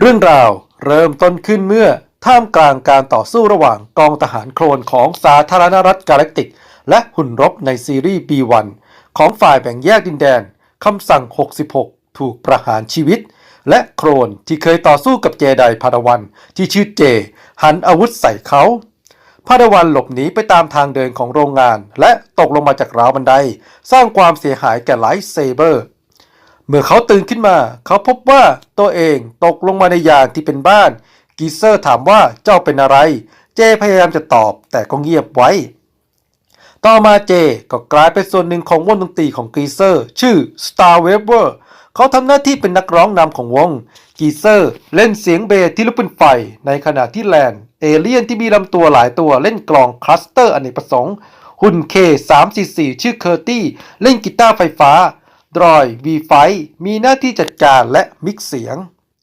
เรื่องราวเริ่มต้นขึ้นเมื่อท่ามกลางการต่อสู้ระหว่างกองทหารโคลนของสาธารณรัฐกาแล็กติก และหุ่นรบในซีรีส์ B1 ของฝ่ายแบ่งแยกดินแดนคำสั่ง 66 ถูกประหารชีวิต และโครนที่เคยต่อสู้กับเจไดพาดวัน ที่ชื่อเจ หันอาวุธใส่เขาพาดวันหลบหนีไปตามทางเดินของโรงงาน และตกลงมาจากราวบันได สร้างความเสียหายแก่ไลท์เซเบอร์ เมื่อเขาตื่นขึ้นมา เขาพบว่าตัวเองตกลงมาในยานที่เป็นบ้าน กีเซอร์ถามว่าเจ้าเป็นอะไร เจพยายามจะตอบแต่ก็เงียบไว้ ต่อมาเจก็กลายเป็นส่วนหนึ่งของวงดนตรีของกีเซอร์ ชื่อ Star Waver เขาทำหน้าที่เป็นนักร้องนำของวง กีเซอร์ เล่นเสียงเบสที่ลุกเป็นไฟ ในขณะที่แลนเอเลียนที่มีลำตัวหลายตัวเล่นกลองคลัสเตอร์อเนกประสงค์ หุ่น K344 ชื่อเคอร์ตี้เล่นกีตาร์ไฟฟ้า ดรอย V5 มีหน้าที่จัดการและมิกซ์เสียง